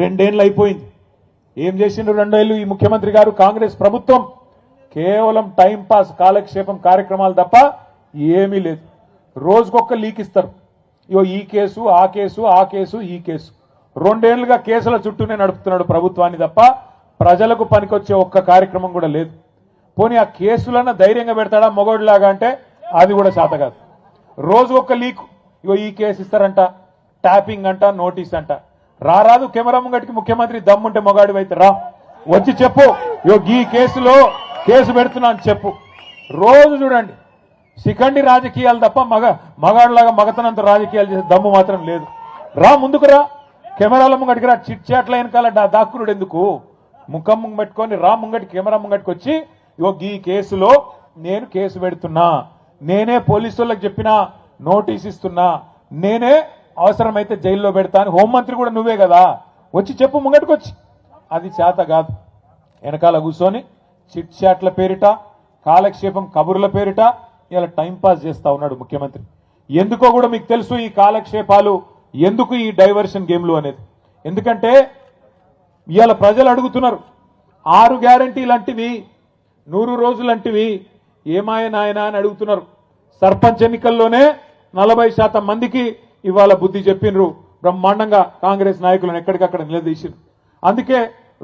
రెండేళ్ళు అయిపోయింది. ఏం చేసిండ్రు రెండేళ్ళు ఈ ముఖ్యమంత్రి గారు? కాంగ్రెస్ ప్రభుత్వం. కేవలం టైంపాస్ కాలక్షేపం కార్యక్రమాలు తప్ప ఏమీ లేదు. రోజుకొక్క లీక్ ఇస్తారు. ఇగో ఈ కేసు ఆ కేసు ఆ కేసు ఈ కేసు. రెండేళ్ళుగా కేసుల చుట్టూనే నడుపుతున్నాడు ప్రభుత్వాన్ని తప్ప ప్రజలకు పనికొచ్చే ఒక్క కార్యక్రమం కూడా లేదు. పోనీ ఆ కేసులన్న ధైర్యంగా పెడతాడా మొగోడిలాగా అంటే అది కూడా శాత కాదు. రోజు ఒక్క లీక్. ఇగో ఈ కేసు ఇస్తారంట. ట్యాపింగ్ అంట నోటీస్ అంట. రారాదు కెమెరా ముంగటికి ముఖ్యమంత్రి దమ్ముంటే మొగాడి అయితే రా. వచ్చి చెప్పు. ఇగో ఈ కేసులో కేసు పెడుతున్నా అని చెప్పు. రోజు చూడండి. శిఖండి రాజకీయాలు తప్ప మగ మగాడిలాగా మగతనంత రాజకీయాలు చేసే దమ్ము మాత్రం లేదు. రా ముందుకు రా. కెమెరాల ముంగటికి రా. చిట్ చాట్ల వెనకాల దా- దాక్కునుడు ఎందుకు? ముఖం ముంగ పెట్టుకొని రా ముంగటి కెమెరా ముంగటికి వచ్చి ఇగో ఈ కేసులో నేను కేసు పెడుతున్నా. నేనే పోలీసు వాళ్ళకి చెప్పినా నోటీస్ ఇస్తున్నా. నేనే అవసరమైతే జైల్లో పెడతా అని హోంమంత్రి కూడా నువ్వే కదా. వచ్చి చెప్పు ముంగటికొచ్చి. అది చేత కాదు. వెనకాల కూర్చొని చిట్ చాట్ల పేరిట కాలక్షేపం కబుర్ల పేరిట ఇలా టైంపాస్ చేస్తా ఉన్నాడు ముఖ్యమంత్రి. ఎందుకో కూడా మీకు తెలుసు ఈ కాలక్షేపాలు ఎందుకు ఈ డైవర్షన్ గేమ్లు అనేది. ఎందుకంటే ఇవాళ ప్రజలు అడుగుతున్నారు. ఆరు గ్యారంటీ లాంటివి నూరు రోజులంటివి ఏమాయ నాయనా అని అడుగుతున్నారు. సర్పంచ్ ఎన్నికల్లోనే నలభై శాతం మందికి ఇవాళ బుద్ధి చెప్పినరు బ్రహ్మాండంగా కాంగ్రెస్ నాయకులను ఎక్కడికక్కడ నిలదీసిరు. అందుకే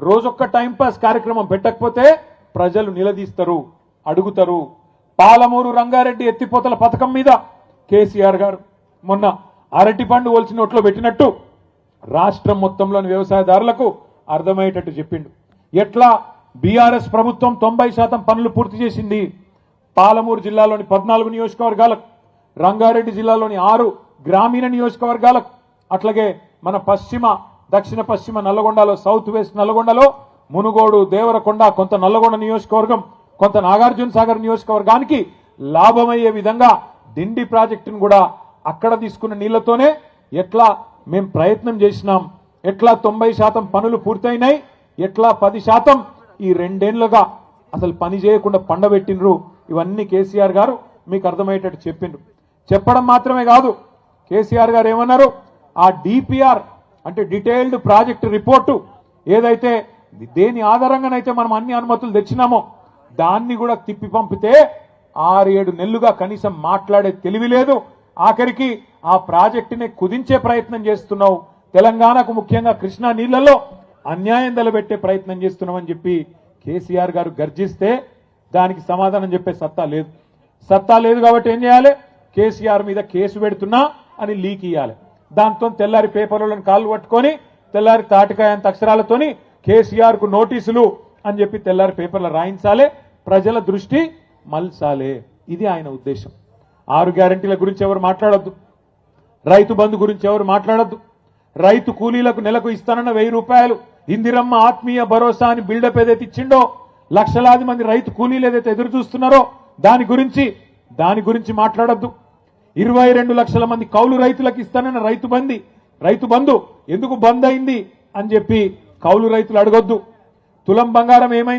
రోజొక్క టైంపాస్ కార్యక్రమం పెట్టకపోతే ప్రజలు నిలదీస్తారు అడుగుతారు. పాలమూరు రంగారెడ్డి ఎత్తిపోతల పథకం మీద కేసీఆర్ గారు మొన్న అరటి పండు ఒలిచి నోట్లో పెట్టినట్టు రాష్ట్రం మొత్తంలోని వ్యవసాయదారులకు అర్థమయ్యేటట్టు చెప్పిండు. ఎట్లా బీఆర్ఎస్ ప్రభుత్వం తొంభై శాతం పనులు పూర్తి చేసింది? పాలమూరు జిల్లాలోని పద్నాలుగు నియోజకవర్గాలకు రంగారెడ్డి జిల్లాలోని ఆరు గ్రామీణ నియోజకవర్గాలకు అట్లాగే మన పశ్చిమ దక్షిణ పశ్చిమ నల్లగొండలో సౌత్ వెస్ట్ నల్లగొండలో మునుగోడు దేవరకొండ కొంత నల్లగొండ నియోజకవర్గం కొంత నాగార్జున సాగర్ నియోజకవర్గానికి లాభమయ్యే విధంగా దిండి ప్రాజెక్టును కూడా అక్కడ తీసుకున్న నీళ్ళతోనే ఎట్లా మేము ప్రయత్నం చేసినాం. ఎట్లా తొంభై శాతం పనులు పూర్తయినాయి ఎట్లా పది శాతం ఈ రెండేళ్ళుగా అసలు పని చేయకుండా పండబెట్టినరు ఇవన్నీ కేసీఆర్ గారు మీకు అర్థమయ్యేటట్టు చెప్పిండ్రు. చెప్పడం మాత్రమే కాదు కేసీఆర్ గారు ఏమన్నారు? ఆ డిపిఆర్ అంటే డీటెయిల్డ్ ప్రాజెక్ట్ రిపోర్టు ఏదైతే దేని ఆధారంగానైతే మనం అన్ని అనుమతులు తెచ్చినామో దాన్ని కూడా తిప్పి పంపితే ఆరు ఏడు నెలలుగా కనీసం మాట్లాడే తెలివి లేదు. ఆఖరికి ఆ ప్రాజెక్టుని కుదించే ప్రయత్నం చేస్తున్నావు. తెలంగాణకు ముఖ్యంగా కృష్ణా నీళ్ళలో అన్యాయం తలబెట్టే ప్రయత్నం చేస్తున్నామని చెప్పి కేసీఆర్ గారు గర్జిస్తే దానికి సమాధానం చెప్పే సత్తా లేదు. సత్తా లేదు కాబట్టి ఏం చేయాలి? కేసీఆర్ మీద కేసు పెడుతున్నా. అని లీక్ ఇవ్వాలి దాంతో తెల్లారి పేపర్లను కాళ్ళు పట్టుకొని తెల్లారి తాటికాయ అంత అక్షరాలతోని కేసీఆర్కు నోటీసులు అని చెప్పి తెల్లారి పేపర్లు రాయించాలి ప్రజల దృష్టి మల్చాలే. ఇది ఆయన ఉద్దేశం. ఆరు గ్యారంటీల గురించి ఎవరు మాట్లాడద్దు. రైతు బంధు గురించి ఎవరు మాట్లాడద్దు. రైతు కూలీలకు నెలకు ఇస్తానన్న వెయ్యి రూపాయలు ఇందిరమ్మ ఆత్మీయ భరోసా అని బిల్డప్ ఏదైతే ఇచ్చిండో లక్షలాది మంది రైతు కూలీలు ఏదైతే ఎదురు చూస్తున్నారో దాని గురించి దాని గురించి మాట్లాడద్దు. ఇరవై రెండు లక్షల మంది కౌలు రైతులకు ఇస్తానన్న రైతు బంది. రైతు బంధు ఎందుకు బంద్ అయింది అని చెప్పి కౌలు రైతులు అడగొద్దు. తులం బంగారం ఏమైంది?